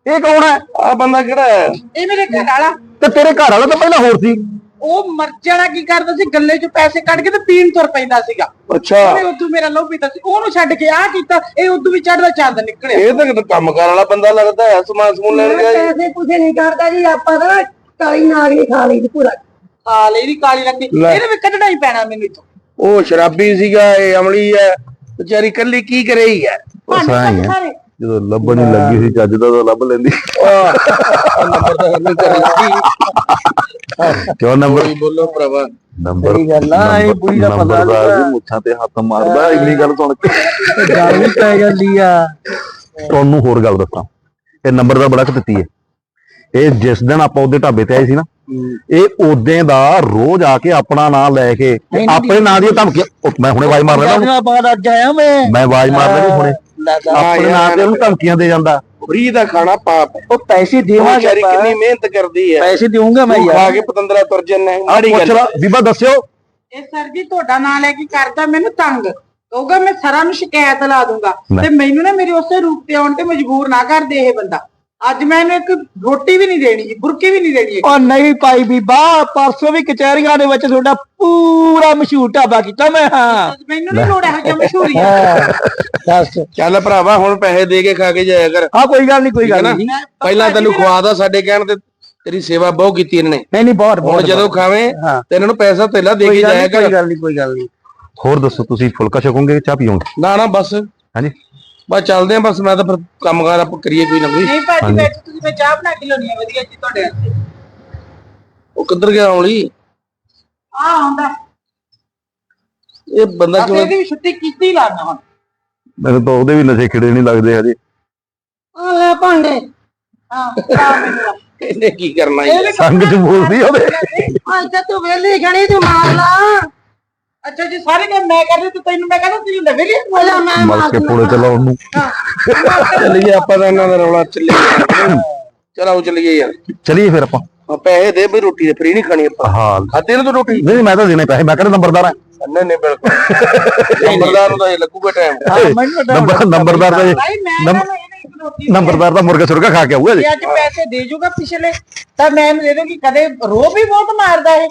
ਇਹ ਕੌਣ ਹੈ? ਆ ਬੰਦਾ ਕਿਹੜਾ ਹੈ? ਇਹ ਮੇਰੇ ਘਰ ਵਾਲਾ। ਤੇ ਤੇਰੇ ਘਰ ਵਾਲਾ ਤਾਂ ਪਹਿਲਾਂ ਹੋਰ ਸੀ। ਉਹ ਮਰ ਜਾਣਾ ਕੀ ਕਰਦਾ ਸੀ? ਗੱਲੇ 'ਚ ਪੈਸੇ ਕੱਢ ਕੇ ਤੇ ਪੀਣ ਤੁਰ ਪੈਂਦਾ ਸੀਗਾ। ਅੱਛਾ। ਉਹਨੇ ਉਦੋਂ ਮੇਰਾ ਲੋ ਪੀਤਾ ਸੀ ਉਹਨੂੰ ਛੱਡ ਕੇ ਆ ਕੀਤਾ ਇਹ ਉਦੋਂ ਵੀ ਚੜਦਾ ਚੰਦ ਨਿਕਲਿਆ। ਇਹ ਤਾਂ ਕਿਤੇ ਕੰਮ ਕਰਨ ਵਾਲਾ ਬੰਦਾ ਲੱਗਦਾ ਹੈ ਸਮਾਨ ਸਮੂਨ ਲੈਣ ਗਿਆ ਜੀ। ਪੈਸੇ ਕੁਝ ਨਹੀਂ ਕਰਦਾ ਜੀ ਆਪਾਂ ਤਾਂ ਕਾਲੀ ਨਾਗਰੀ ਖਾ ਲਈ ਦੀ ਪੂਰਾ ਆ ਲੈ ਇਹਦੀ ਕਾਲੀ ਰੱਖੀ। ਲੈ। ਇਹਨੇ ਵੀ ਕੱਢਣਾ ਹੀ ਪੈਣਾ ਮੈਨੂੰ ਇਥੋਂ। ਉਹ ਸ਼ਰਾਬੀ ਸੀਗਾ ਇਹ ਅਮਲੀ ਹੈ। ਵਿਚਾਰੀ ਕੱਲੀ ਕੀ ਕਰੇ ਹੀ? ਹੈ ਉਹ ਸਾਈ ਹੈ। ਜਦੋਂ ਲੱਭਣ ਹੀ ਲੱਗੀ ਸੀ ਚੱਜ ਦਾ ਤਾਂ ਲੱਭ ਲੈਂਦੀ। ਨੰਬਰਦਾਰ ਨੂੰ ਕਰੇਗੀ ਕਿਉਂ ਨੰਬਰ ਬੋਲੋ ਭਰਾਵਾ। ਨੰਬਰ ਸਹੀ ਗੱਲ ਆ, ਇਹ ਬੁੜੀ ਦਾ ਪਤਾ ਲੱਗਾ। ਮੁੱਛਾਂ ਤੇ ਹੱਥ ਮਾਰਦਾ ਇੰਨੀ ਗੱਲ ਸੁਣ ਕੇ। ਗੱਲ ਵੀ ਪੈ ਜਾਂਦੀ ਆ। ਤੁਹਾਨੂੰ ਹੋਰ ਗੱਲ ਦੱਸਾਂ। ਇਹ ਨੰਬਰ ਦਾ ਬੜਾ ਦਿੱਤੀ ਹੈ। ਇਹ ਜਿਸ ਦਿਨ ਆਪਾਂ ਉਹਦੇ ਢਾਬੇ ਤੇ ਆਏ ਸੀ ਨਾ ਇਹ ਉਦੋਂ ਦਾ ਰੋਜ਼ ਆ ਕੇ ਆਪਣਾ ਨਾਂ ਲੈ ਕੇ ਤੇ ਆਪਣੇ ਨਾਂ ਦੀ ਧਮਕੀ ਮੈਂ ਹੁਣੇ ਆਵਾਜ਼ ਮਾਰ ਲੈਣਾ ਉਹਨੂੰ। ਦਿਨਾਂ ਬਾਅਦ ਅੱਜ ਆਇਆ ਮੈਂ। ਮੈਂ ਆਵਾਜ਼ ਮਾਰ ਲੈਣੀ ਹੁਣੇ। ਆਪਣੇ ਨਾਂ ਤੇ ਉਹਨੂੰ ਧਮਕੀਆਂ ਦੇ ਜਾਂਦਾ। ਫਰੀ ਦਾ ਖਾਣਾ ਪਾਪ ਹੈ। ਉਹ ਪੈਸੇ ਉਹ ਦੇਵਾਂਗੇ ਵਿਚਾਰੀ ਕਿੰਨੀ ਮਿਹਨਤ ਕਰਦੀ ਹੈ। ਪੈਸੇ ਦੇਵਾਂਗਾ ਮੈਂ ਤੂੰ ਯਾਰ। ਖਾ ਕੇ ਪਤੰਦਰਾ ਤੁਰ ਜੰਨੇ ਆ ਮਾੜੀ ਪੁੱਛ ਗੱਲ ਲਾ ਬੀਬਾ ਦੱਸਿਓ। ਇਹ ਸਰ ਜੀ ਤੁਹਾਡਾ ਨਾਂ ਲੈ ਕੇ ਕਰਦਾ ਮੈਨੂੰ ਤੰਗ। ਕਹੂਗਾ ਮੈਂ ਸਰਾਂ ਨੂੰ ਸ਼ਿਕਾਇਤ ਲਾ ਦੂੰਗਾ। ਤੇ ਮੈਨੂੰ ਨਾ ਮੇਰੇ ਉਸੇ ਰੂਪ ਤੇ ਆਉਣ ਤੇ ਮਜਬੂਰ ਨਾ ਕਰ ਦੇ ਇਹ ਬੰਦਾ। ਅੱਜ ਮੈਂ ਇਹਨੂੰ ਇੱਕ ਰੋਟੀ ਵੀ ਨਹੀਂ ਦੇਣੀ ਜੀ ਬੁਰਕੀ ਵੀ ਨਹੀਂ ਦੇਣੀ ਉਹ ਨਹੀਂ ਭਾਈ ਬੀਬਾ ਪਰਸੋਂ ਵੀ ਕਚਹਿਰੀਆਂ ਦੇ ਵਿੱਚ ਤੁਹਾਡਾ ਪੂਰਾ ਮਸ਼ਹੂਰ ਢਾਬਾ ਕੀਤਾ ਮੈਂ ਹਾਂ। ਮੈਨੂੰ ਨਹੀਂ ਲੋੜ ਇਹੋ ਜਿਹਾ ਮਸ਼ਹੂਰੀ ਦੱਸ। ਚੱਲ ਭਰਾਵਾ ਹੁਣ ਪੈਸੇ ਦੇ ਕੇ ਖਾ ਕੇ ਜਾਇਆ ਕਰ। ਹਾਂ ਕੋਈ ਗੱਲ ਨਹੀਂ ਕੋਈ ਗੱਲ? ਨਹੀਂ ਪਹਿਲਾਂ ਤੈਨੂੰ ਖਵਾਦਾ ਸਾਡੇ ਕਹਿਣ ਤੇ ਤੇਰੀ ਸੇਵਾ ਬਹੁਤ ਕੀਤੀ ਇਹਨਾਂ। ਨੇ ਨਹੀਂ ਨਹੀਂ ਬਹੁਤ ਹੁਣ ਬਹੁਤ ਜਦੋਂ ਖਾਵੇਂ। ਤੇ ਇਹਨਾਂ ਨੂੰ ਪੈਸਾ ਤੇਲਾ ਦੇ ਕੇ ਜਾਇਆ ਨਹੀਂ ਕੋਈ ਕਰ ਗੱਲ ਨਹੀਂ ਕੋਈ ਗੱਲ ਨਹੀਂ ਹੋਰ ਦੱਸੋ ਤੁਸੀਂ ਫੁਲਕਾ ਛਕੋਗੇ ਚਾਹ ਪੀਓਗੇ? ਨਾ ਨਾ ਬਸ। ਹਾਂਜੀ। ਬਸ ਚੱਲਦੇ ਆ ਬਸ ਮੈਂ ਤਾਂ ਫਿਰ ਕੰਮਕਾਰ ਆਪ ਕਰੀਏ ਕੋਈ ਨਾ ਕੋਈ। ਨਹੀਂ ਭਾਜੀ ਹਾਂਜੀ। ਬੈਠ ਤੁਸੀਂ ਮੈਂ ਚਾਹ ਬਣਾ ਕੇ ਲਿਆਉਣੀ ਆ ਵਧੀਆ ਜੀ ਤੁਹਾਡੇ ਵਾਸਤੇ। ਉਹ ਕਿੱਧਰ ਗਿਆ ਔਲੀ ਆ ਆਉਂਦਾ। ਇਹ ਬੰਦਾ ਬਸ ਕਿਵੇਂ ਇਹਦੀ ਵੀ ਛੁੱਟੀ ਕੀਤੀ ਲਾਣਾ ਹੁਣ। ਮੈਨੂੰ ਤਾਂ ਉਹਦੇ ਵੀ ਨਸ਼ੇ ਖਿੜੇ ਨਹੀਂ ਲੱਗਦੇ ਹਜੇ। ਆ ਲੈ ਭਾਂਡੇ। ਹਾਂ ਚਾਹ ਮੈਨੂੰ ਆ। ਇਹਨੇ ਕੀ ਕਰਨਾ ਇਹ ਹੈ ਸੰਗ ਚ ਬੋਲਦੀ ਆ ਉਹਦੇ। ਅੱਜ ਤੂੰ ਵੇਲੀ ਖੜੀ ਤੂੰ ਮਾਰ ਲਾ। ਅੱਛਾ ਜੀ ਸਾਰੇ ਕੰਮ ਮੈਂ ਕਰਦੀ ਤੇ ਤੈਨੂੰ ਮੈਂ ਕਹਿੰਦਾ ਤੂੰ ਨਵੇਂ ਲਈ ਅਲਾ ਮੈਂ ਮਲ ਕੇ ਪੋਲੇ ਚਲਾਉਣ ਨੂੰ। ਚੱਲੀਏ ਆਪਾਂ ਤਾਂ ਇਹਨਾਂ ਦਾ ਰੌਲਾ ਚੱਲੀਏ। ਚਲ ਆਓ ਚੱਲੀਏ ਯਾਰ। ਚਲੀਏ ਫਿਰ ਆਪਾਂ। ਆ ਪੈਸੇ ਦੇ ਬਈ ਰੋਟੀ ਦੇ ਫਰੀ ਨਹੀਂ ਖਾਣੀ ਆਪਾਂ। ਹਾਂ। ਖਾਦੇ ਨਾ ਤੂੰ ਰੋਟੀ? ਨਹੀਂ ਮੈਂ ਤਾਂ ਦੇਣੇ ਪੈਸੇ ਮੈਂ ਕਿਹੜਾ ਨੰਬਰਦਾਰ ਆ ਨਹੀਂ ਨਹੀਂ ਬਿਲਕੁਲ। ਨੰਬਰਦਾਰ ਨੂੰ ਤਾਂ ਇਹ ਲੱਗੂਗਾ ਟਾਈਮ ਨੰਬਰ ਨੰਬਰਦਾਰ ਦਾ ਨੰਬਰਦਾਰ ਦਾ ਮੁਰਗਾ ਸੁਰਗਾ ਖਾ ਕੇ ਆਊਗਾ ਜੀ। ਜੇ ਅੱਜ ਪੈਸੇ ਦੇ ਜੂਗਾ ਪਿਛਲੇ। ਤਾਂ ਮੈਂ ਇਹਨੂੰ ਦੇ ਦੂੰਗੀ ਕਦੇ ਰੋ ਵੀ ਬਹੁਤ ਮਾਰਦਾ ਇਹ।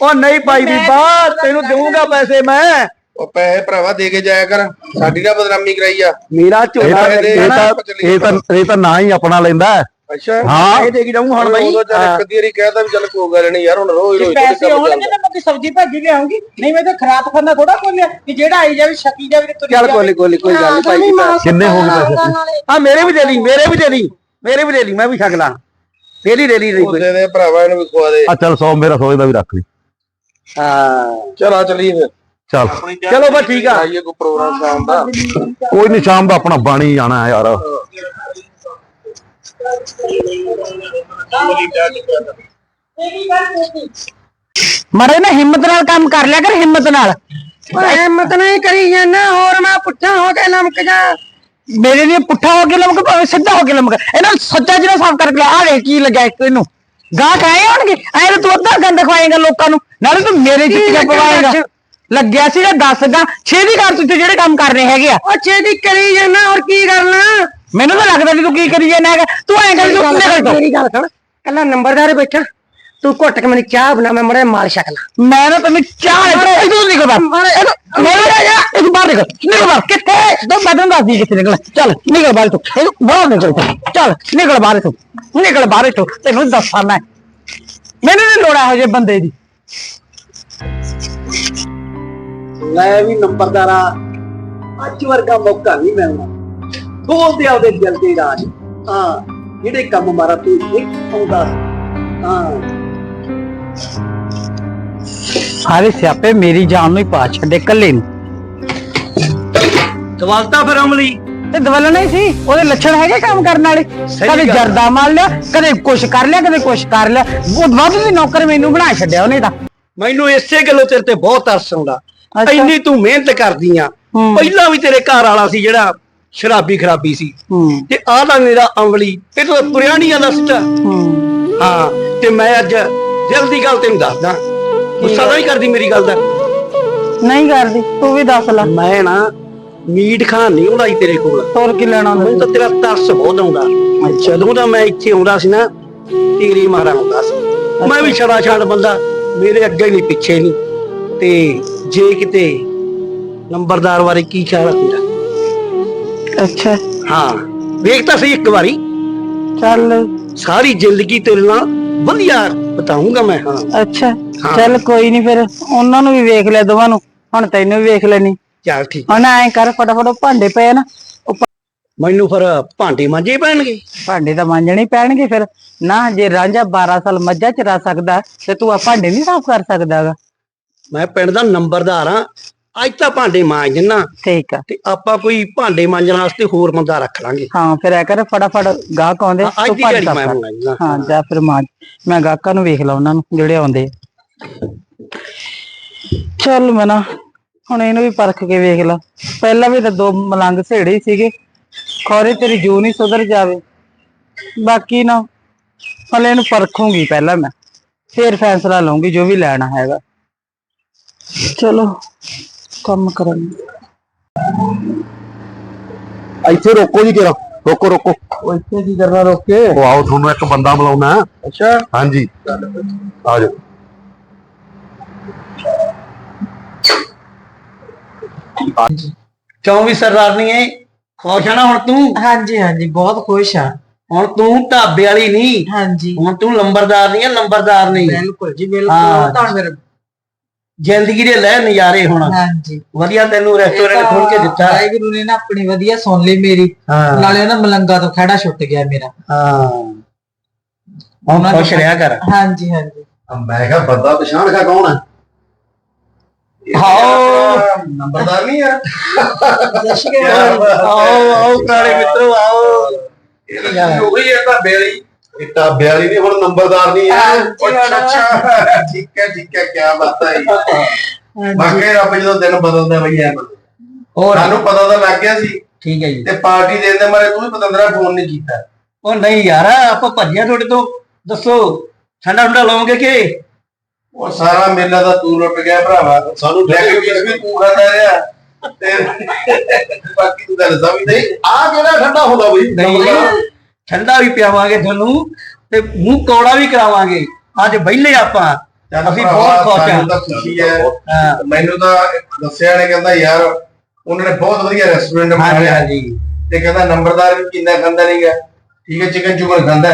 ਉਹ ਨਹੀਂ ਭਾਈ ਬੀਬਾ ਤੈਨੂੰ ਦੇਵਾਂਗਾ ਪੈਸੇ ਮੈਂ। ਉਹ ਪੈਸੇ ਭਰਾਵਾ ਦੇ ਕੇ ਜਾਇਆ ਕਰ ਸਾਡੀ ਨਾ ਬਦਨਾਮੀ ਕਰਾਈ ਆ। ਮੇਰਾ ਝੋਲਾ ਇਹ ਤਾਂ ਇਹ ਤਾਂ ਇਹ ਤਾਂ ਨਾ ਹੀ ਆਪਣਾ ਲੈਂਦਾ। ਅੱਛਾ। ਹਾਂ। ਇਹ ਦੇ ਕੇ ਜਾਊਂ ਹੁਣ ਬਾਈ। ਉਦੋਂ ਚੱਲ ਇੱਕ ਵਾਰੀ ਕਹਿਤਾ ਵੀ ਚੱਲ ਕੋਈ ਗੱਲ ਨਹੀਂ ਯਾਰ ਹੁਣ ਰੋਜ਼ ਰੋਜ਼ ਪੈਸੇ ਆਉਣਗੇ ਤਾਂ ਮੈਂ ਕੋਈ ਸਬਜ਼ੀ ਭਾਜੀ ਲਿਆਉਂਗੀ। ਨਹੀਂ ਮੈਂ ਤਾਂ ਖਰਾਤ ਖਾਨਾ ਥੋੜਾ ਖੋਲਿਆ ਕਿ ਜਿਹੜਾ ਆਈ ਜਾਵੇ ਛਕੀ ਜਾਵੇ ਤੇ ਤੁਰੀ ਚੱਲ ਜਾਵੇ। ਕੋਲੀ ਕੋਲੀ ਕੋਈ ਗੱਲ ਨਹੀਂ ਭਾਈ ਕਿੰਨੇ ਹੋ ਗਏ ਪੈਸੇ? ਹਾਂ ਮੇਰੇ ਵੀ ਦੇ ਲਈ ਮੇਰੇ ਵੀ ਦੇ ਲਈ ਮੇਰੇ ਵੀ ਦੇ ਲਈ ਮੈਂ ਵੀ ਛਕ ਲਾਂ। ਤੇਰੀ ਦੇ ਲਈ ਉਹ ਦੇ ਦੇ ਭਰਾਵਾ ਇਹਨੂੰ ਵੀ ਖਵਾ ਦੇ। ਆ ਚੱਲ 100 ਮੇਰਾ 100 ਦਾ ਵੀ ਰੱਖ ਲਈ। ਹਾਂ। ਚਲ ਆ ਚੱਲੀਏ ਫਿਰ। ਚੱਲ। ਚਲੋ ਬਸ ਠੀਕ ਆ। ਆਈਏ ਕੋਈ ਪ੍ਰੋਗਰਾਮ ਸ਼ਾਮ ਦਾ। ਕੋਈ ਨਹੀਂ ਸ਼ਾਮ ਦਾ ਆਪਣਾ ਬਾਣੀ ਜਾਣਾ ਯਾਰ। ਮਰੇ ਨਾ ਹਿੰਮਤ ਨਾਲ ਕੰਮ ਕਰ ਲਿਆ ਕਰ ਹਿੰਮਤ ਨਾਲ। ਹਿੰਮਤ ਨਹੀਂ ਕਰੀ ਜਾਂਦਾ ਹੋਰ ਮੈਂ ਪੁੱਠਾ ਹੋ ਕੇ ਲਮਕ ਜਾ। ਮੇਰੇ ਲਈ ਪੁੱਠਾ ਹੋ ਕੇ ਲਮਕ ਭਾਵੇਂ ਸਿੱਧਾ ਹੋ ਕੇ ਲਮਕ। ਇਹਨਾਂ ਨੂੰ ਸੱਚਾ ਜਿਹੜਾ ਸਾਫ਼ ਕਰਕੇ ਆ ਵੇ ਕੀ ਲੱਗਿਆ ਇੱਕ ਇਹਨੂੰ। ਗਾਹ ਕਾਏ ਹੋਣਗੇ? ਐ ਤਾਂ ਤੂੰ ਅੱਧਾ ਗੰਦ ਖਵਾਏਗਾ ਲੋਕਾਂ ਨੂੰ। ਨਾਲੇ ਤੂੰ ਮੇਰੇ ਲੱਗਿਆ ਪਵਾਏਗਾ? ਲੱਗਿਆ ਸੀ ਜਾਂ ਦੱਸ ਗਾ। ਛੇਦੀ ਕਰ ਤੂੰ ਇੱਥੇ ਜਿਹੜੇ ਕੰਮ ਕਰਨੇ ਹੈਗੇ ਆ। ਉਹ ਛੇਤੀ ਕਰੀ ਜਾਂਦਾ ਹੋਰ ਕੀ ਕਰਨਾ? ਮੈਨੂੰ ਤਾਂ ਲੱਗਦਾ ਨਹੀਂ ਤੂੰ ਕੀ ਕਰੀ ਜਾਂਦਾ ਹੈਗਾ। ਤੂੰ ਐਂ ਕਰੀ ਤੋਂ ਮੇਰੀ ਗੱਲ ਸੁਣ ਕੱਲਾ ਨੰਬਰਦਾਰ ਬੈਠਾ। ਤੂੰ ਘੁੱਟ ਕੇ ਮੈਨੂੰ ਚਾਹ ਬਣਾ ਮੈਂ ਮੜੇ ਮਾਲ ਛਕ ਲਾਂ। ਮੈਂ ਨਾ ਤੈਨੂੰ ਚਾਹ ਇਹ ਤੂੰ ਨਿਕਲ ਬਾਹਰ ਮੇਰੇ ਜਾ ਤੂੰ ਬਾਹਰ ਨਿਕਲ। ਨਿਕਲ ਬਾਹਰ। ਕਿੱਥੇ? ਦੋ ਮੈਂ ਤੈਨੂੰ ਦੱਸਦੀ ਕਿੱਥੇ ਨਿਕਲ। ਚੱਲ ਨਿਕਲ ਬਾਹਰ ਤੂੰ ਬਾਹਰ ਨਿਕਲ। ਚੱਲ ਨਿਕਲ ਬਾਹਰ ਤੂੰ ਨਿਕਲ ਬਾਹਰ ਤੂੰ ਤੈਨੂੰ ਦੱਸਾਂ ਮੈਂ। ਮੈਨੂੰ ਨਹੀਂ ਲੋੜ ਇਹੋ ਜਿਹੇ ਬੰਦੇ ਦੀ। ਲੈ ਵੀ ਨੰਬਰਦਾਰਾ ਅੱਜ ਵਰਗਾ ਮੌਕਾ ਨਹੀਂ ਮਿਲਣਾ। ਬੋਲਦੇ ਆਉਦੇ ਦਿਲ ਦੇ ਰਾਜ। ਹਾਂ ਜਿਹੜੇ ਕੰਮ ਮਾਰਾ ਤੂੰ ਇੱਕ ਆਉਂਦਾ। ਹਾਂ। ਸਾਰੇ ਸਿਆਪੇ ਮੇਰੀ ਜਾਨ ਨੂੰ ਹੀ ਪਾ ਛੱਡੇ ਕੱਲੇ ਨੂੰ। ਦਵਾਲਤਾ ਫਿਰ ਅਮਲੀ। ਤੇ ਦਵਲਣਾ ਹੀ ਸੀ ਉਹਦੇ ਲੱਛਣ ਹੈਗੇ ਕੰਮ ਕਰਨ ਵਾਲੇ। ਕਦੇ ਗੱਲ। ਜਰਦਾ ਮਾਰ ਲਿਆ ਕਦੇ ਕੁਛ ਕਰ ਲਿਆ ਕਦੇ ਕੁਛ ਕਰ ਲਿਆ। ਉਹ ਵੱਧ ਦੀ ਨੌਕਰ ਮੈਨੂੰ ਬਣਾ ਛੱਡਿਆ ਉਹਨੇ ਤਾਂ। ਮੈਨੂੰ ਇਸੇ ਗੱਲੋਂ ਤੇਰੇ ਤੇ ਬਹੁਤ ਤਰਸ ਆਉਂਦਾ। ਅੱਛਾ। ਇੰਨੀ ਤੂੰ ਮਿਹਨਤ ਕਰਦੀ ਆ। ਹੂੰ। ਪਹਿਲਾਂ ਵੀ ਤੇਰੇ ਘਰ ਵਾਲਾ ਸੀ ਜਿਹੜਾ ਸ਼ਰਾਬੀ ਖਰਾਬੀ ਸੀ। ਹੂੰ। ਤੇ ਆਹ ਦਾ ਮੇਰਾ ਅਮਲੀ ਇਹ ਤਾਂ ਜਾਂਦਾ ਸਿੱਧਾ ਹੂੰ। ਹਾਂ ਤੇ ਮੈਂ ਅੱਜ ਜਲਦੀ ਗੱਲ ਤੈਨੂੰ ਦੱਸਦਾ। ਗੁੱਸਾ ਤਾਂ ਨਹੀਂ ਕਰਦੀ ਮੇਰੀ ਗੱਲ ਦਾ? ਨਹੀਂ ਕਰਦੀ ਤੂੰ ਵੀ ਦੱਸ ਲੈ। ਮੈਂ ਨਾ ਮੀਟ ਖਾਣ ਨਹੀਂ ਸੀ ਤੇਰੇ ਕੋਲ। ਹੋਰ ਕੀ ਲੈਣਾ ਮੈਨੂੰ ਤਾਂ ਤੇਰਾ ਤਰਸ ਬਹੁਤ ਆਉਂਦਾ। ਜਦੋਂ ਦਾ ਮੈਂ ਇੱਥੇ ਆਉਂਦਾ ਸੀ ਨਾ ਤੇਰੀ ਮਾਰਾ ਹੁੰਦਾ ਸੀ। ਮੈਂ ਵੀ ਛੜਾ ਛਾੜ ਬੰਦਾ ਮੇਰੇ ਅੱਗੇ ਨਹੀਂ ਪਿੱਛੇ ਨਹੀਂ। ਤੇ ਜੇ ਕਿਤੇ ਨੰਬਰਦਾਰ ਬਾਰੇ ਕੀ ਖਿਆਲ ਤੇਰਾ ਅੱਛਾ। ਹਾਂ ਵੇਖ ਤਾਂ ਸਹੀ ਇੱਕ ਵਾਰੀ। ਚੱਲ। ਸਾਰੀ ਜ਼ਿੰਦਗੀ ਤੇਰੇ ਨਾਲ ਵਧੀਆ ਬਤਾਉਂਗਾ ਮੈਂ ਹਾਂ। ਅੱਛਾ। ਚੱਲ ਕੋਈ ਨਹੀਂ ਫਿਰ ਉਹਨਾਂ ਨੂੰ ਵੀ ਵੇਖ ਲਿਆ ਦੋਵਾਂ ਨੂੰ ਹੁਣ ਤੈਨੂੰ ਵੀ ਵੇਖ ਲੈਣੀ ਚੱਲ ਠੀਕ। ਹੁਣ ਐਂ ਕਰ ਫਟਾਫਟ ਉਹ ਭਾਂਡੇ ਪਏ ਨਾ ਉਹ ਭਾ- ਮੈਨੂੰ ਫਿਰ ਭਾਂਡੇ ਮਾਂਜੇ ਪੈਣਗੇ? ਭਾਂਡੇ ਤਾਂ ਮਾਂਜਣੇ ਹੀ ਪੈਣਗੇ ਫਿਰ। ਨਾ ਜੇ ਰਾਂਝਾ 12 ਸਾਲ ਮੱਝਾਂ ਚਰਾ ਸਕਦਾ ਤੇ ਤੂੰ ਆ ਭਾਂਡੇ ਨਹੀਂ ਸਾਫ਼ ਕਰ ਸਕਦਾਗਾ। ਮੈਂ ਪਿੰਡ ਦਾ ਨੰਬਰਦਾਰ ਆ ਅੱਜ ਤਾਂ ਭਾਂਡੇ ਮਾਂਜ ਦਿੰਨਾ। ਠੀਕ ਆ। ਤੇ ਆਪਾਂ ਕੋਈ ਭਾਂਡੇ ਮਾਂਜਣ ਵਾਸਤੇ ਹੋਰ ਬੰਦਾ ਰੱਖ ਲਾਂਗੇ। ਹਾਂ ਫਿਰ ਐ ਕਰ ਫਟਾਫਟ ਗਾਹਕ ਆਉਂਦੇ ਹਾਂ, ਅੱਜ ਤੂੰ ਦੀ ਭਾਂਡੇ ਘੜੀ ਸਾਫ਼ ਮੈਂ ਕਰ। ਹਾਂ ਜਾ ਫਿਰ ਮਾਂ ਮੈਂ ਗਾਹਕਾਂ ਨੂੰ ਵੇਖ ਲਾ ਉਹਨਾਂ ਨੂੰ ਜਿਹੜੇ ਆਉਂਦੇ ਆ। ਚੱਲ ਮੈਂ ਨਾ ਹੁਣ ਇਹਨੂੰ ਵੀ ਪਰਖ ਕੇ ਵੇਖ ਲਾ। ਪਹਿਲਾਂ ਵੀ ਤਾਂ ਦੋ ਮਲੰਗ ਸੇੜੇ ਸੀਗੇ। ਖੌਰੇ ਤੇਰੀ ਜੂ ਨਹੀਂ ਸੁਧਰ ਜਾਵੇ। ਬਾਕੀ ਨਾ ਹਲੇ ਇਹਨੂੰ ਪਰਖੂੰਗੀ ਪਹਿਲਾਂ ਮੈਂ। ਫਿਰ ਫੈਸਲਾ ਲਵਾਂਗੀ ਜੋ ਵੀ ਲੈਣਾ ਹੈਗਾ। ਚਲੋ। ਕੰਮ ਕਰਾਂ ਇੱਥੇ ਰੋਕੋ ਜੀ ਕਿਰਾ ਰੋਕੋ ਰੋਕੋ। ਉਹ ਇੱਥੇ ਕੀ ਕਰਨਾ ਰੋਕ ਕੇ? ਉਹ ਆਓ ਤੁਹਾਨੂੰ ਇੱਕ ਬੰਦਾ ਬੁਲਾਉਣਾ। ਅੱਛਾ। ਹਾਂਜੀ। ਆ ਜਾਓ। ਕਿਉਂ ਵੀ ਸਰਦਾਰਨੀ ਐ ਖੁਸ਼ ਆ ਨਾ ਹੁਣ ਤੂੰ? ਹਾਂਜੀ ਹਾਂਜੀ ਬਹੁਤ ਖੁਸ਼ ਆ। ਹੁਣ ਤੂੰ ਢਾਬੇ ਵਾਲੀ ਨਹੀਂ ਹਾਂਜੀ। ਹੁਣ ਤੂੰ ਲੰਬਰਦਾਰ ਨਹੀਂ ਐ ਲੰਬਰਦਾਰ ਨਹੀਂ ਬਿਲਕੁਲ ਜੀ। ਬਿਲਕੁਲ। ਤਾਂ ਫਿਰ ਜ਼ਿੰਦਗੀ ਦੇ ਲੈ ਨਜ਼ਾਰੇ ਹੁਣ। ਹਾਂਜੀ। ਵਧੀਆ ਤੈਨੂੰ ਰੈਸਟੋਰੈਂਟ ਖੋਲ ਕੇ ਦਿੱਤਾ। ਵਾਹਿਗੁਰੂ ਨੇ ਨਾ ਆਪਣੀ ਵਧੀਆ ਸੁਣ ਲਈ ਮੇਰੀ। ਹਾਂ। ਨਾਲੇ ਉਹਨਾਂ ਮਲੰਗਾ ਤੋਂ ਖੜਾ ਛੁੱਟ ਗਿਆ ਮੇਰਾ। ਹਾਂ। ਹੁਣ ਖੁਸ਼ ਰਿਹਾ ਕਰ। ਹਾਂਜੀ ਹਾਂਜੀ। ਮੈਂ ਕਿਹਾ ਬੰਦਾ ਪਛਾਣ ਕਾ ਕੌਣ ਹੈ? ਆਓ। ਨੰਬਰਦਾਰ ਨਹੀਂ ਆ ਆਓ ਆਓ ਪੁਰਾਣੇ ਮਿੱਤਰੋ ਆਓ। ਉਹੀ ਹੈ ਤਾਂ ਬੇਲੀ। ਇਹ ਢਾਬੇ ਵਾਲੀ ਨਹੀਂ ਹੁਣ ਨੰਬਰਦਾਰ ਨਹੀਂ ਹੈ। ਅੱਛਾ ਅੱਛਾ ਠੀਕ ਹੈ ਠੀਕ ਹੈ ਕੀ ਬਾਤ ਹੈ ਬਾਕੀ ਰੱਬ ਜਦੋਂ ਦਿਨ ਬਦਲਦਾ ਬਈ ਐ ਹੋਰ। ਸਾਨੂੰ ਪਤਾ ਤਾਂ ਲੱਗ ਗਿਆ ਸੀ। ਠੀਕ ਹੈ ਜੀ। ਤੇ ਪਾਰਟੀ ਦੇਣ ਦੇ ਮਾਰੇ ਤੂੰ ਵੀ ਪਤੰਦਰਾ ਫੋਨ ਨਹੀਂ ਕੀਤਾ। ਉਹ ਨਹੀਂ ਯਾਰ ਆਪਾਂ ਭੱਜਿਆ ਤੁਹਾਡੇ ਤੋਂ। ਦੱਸੋ ਠੰਡਾ ਠੰਡਾ ਲਾਉਂਗੇ ਕਿ? ਉਹ ਸਾਰਾ ਮੇਲਾ ਤਾਂ ਤੂੰ ਲੁੱਟ ਗਿਆ ਭਰਾਵਾ। ਸਾਨੂੰ ਡੈਕ ਪੀਸ ਵੀ ਤੂੰ ਖਾਂਦਾ ਰਿਹਾ। ਤੇ ਬਾਕੀ ਤੂੰ ਗੱਲ ਸਮਝ ਨਹੀਂ। ਆ ਕਿਹੜਾ ਠੰਡਾ ਹੁੰਦਾ ਬਈ ਨਹੀਂ। ਠੰਡਾ ਵੀ ਪਿਆਵਾਂਗੇ ਤੁਹਾਨੂੰ ਤੇ ਮੂੰਹ ਕੌੜਾ ਵੀ ਕਰਾਵਾਂਗੇ। ਅੱਜ ਵਿਹਲੇ ਆਪਾਂ। ਅਸੀਂ ਬਹੁਤ ਖੁਸ਼ ਹਾਂ। ਤਾਂ ਖੁਸ਼ੀ ਹੈ। ਹਾਂ। ਮੈਨੂੰ ਤਾਂ ਦੱਸਿਆ ਨੇ ਕਹਿੰਦਾ ਯਾਰ ਉਹਨਾਂ ਨੇ ਬਹੁਤ ਵਧੀਆ ਰੈਸਟੋਰੈਂਟ ਬਣਾਇਆ ਹਾਂਜੀ ਤੇ ਕਹਿੰਦਾ ਨੰਬਰਦਾਰ ਵੀ ਕਿੰਨਾ ਖਾਂਦਾ ਨਹੀਂਗਾ। ਠੀਕ ਹੈ ਚਿਕਨ ਚੁਕਨ ਖਾਂਦਾ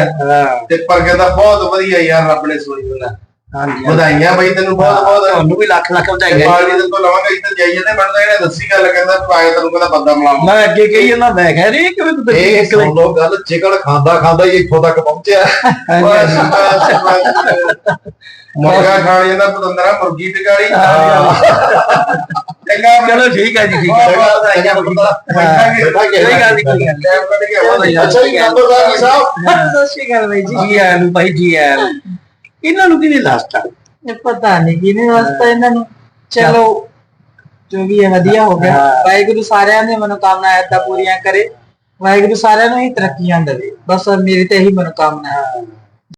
ਤੇ ਪਰ ਕਹਿੰਦਾ ਬਹੁਤ ਵਧੀਆ ਯਾਰ ਰੱਬ ਨੇ ਸੁਣੀ ਉਹਨਾਂ ਹਾਂਜੀ ਵਧਾਈਆਂ ਬਾਈ ਤੈਨੂੰ ਬਹੁਤ ਬਹੁਤ। ਤੁਹਾਨੂੰ ਵੀ ਲੱਖ ਲੱਖ ਵਧਾਈਆਂ। ਪਾਰਟੀ ਦੇ ਤੋਂ ਲਵਾਂਗਾ ਇੱਥੇ ਜਾਈਏ ਤੇ ਤਾਂ ਇਹਨੇ ਦੱਸੀ ਗੱਲ ਕਹਿੰਦਾ ਤੂੰ ਆਏ ਤੈਨੂੰ ਕਹਿੰਦਾ ਬੰਦਾ ਮਿਲਾਵਾਂ ਮੈਂ ਅੱਗੇ ਕਹੀ ਜਾਂਦਾ ਮੈਂ ਕਹਿ ਰਹੀ ਕਿਵੇਂ ਤੂੰ ਦੱਸੀ ਇਹ ਇੱਕ? ਸੁਣ ਲਓ ਗੱਲ ਚਿਕਨ ਖਾਂਦਾ ਖਾਂਦਾ ਹੀ ਇੱਥੋਂ ਤੱਕ ਪਹੁੰਚਿਆ। ਮੁਰਗਾ ਖਾ ਜਾਂਦਾ ਪਤੰਦਰਾ ਮੁਰਗੀ ਟਿਕਾੜੀ ਚੰਗਾ ਚਲੋ ਠੀਕ ਹੈ ਜੀ ਠੀਕ ਹੈ ਵਧਾਈਆਂ ਬੈਠਾਂਗੇ। ਕੋਈ ਗੱਲ ਨਹੀਂ ਕੋਈ ਗੱਲ ਨਹੀਂ। ਅੱਛਾ ਜੀ ਨੰਬਰਦਾਰ ਜੀ ਸਾਹਿਬ। ਸਤਿ ਸ਼੍ਰੀ ਅਕਾਲ ਬਾਈ ਜੀ। ਜੀ ਆਇਆਂ ਨੂੰ ਭਾਈ ਜੀ ਆਇਆਂ ਨੂੰ। ਇਹਨਾਂ ਨੂੰ ਕਿਹਨੇ ਲਾਸਟਾ ਇਹ ਪਤਾ ਨਹੀਂ ਕਿਹਨੇ ਵਾਸਤਾ ਇਹਨਾਂ ਨੂੰ। ਚਲੋ ਜੋ ਵੀ ਹੈ ਵਧੀਆ ਹੋ ਗਿਆ। ਵਾਹਿਗੁਰੂ ਸਾਰਿਆਂ ਦੀ ਮਨੋਕਾਮਨਾ ਏਦਾਂ ਪੂਰੀਆਂ ਕਰੇ। ਵਾਹਿਗੁਰੂ ਸਾਰਿਆਂ ਨੂੰ ਹੀ ਤਰੱਕੀਆਂ ਦੇਵੇ। ਬਸ ਮੇਰੀ ਤੇ ਇਹੀ ਮਨੋਕਾਮਨਾ ਹੈ।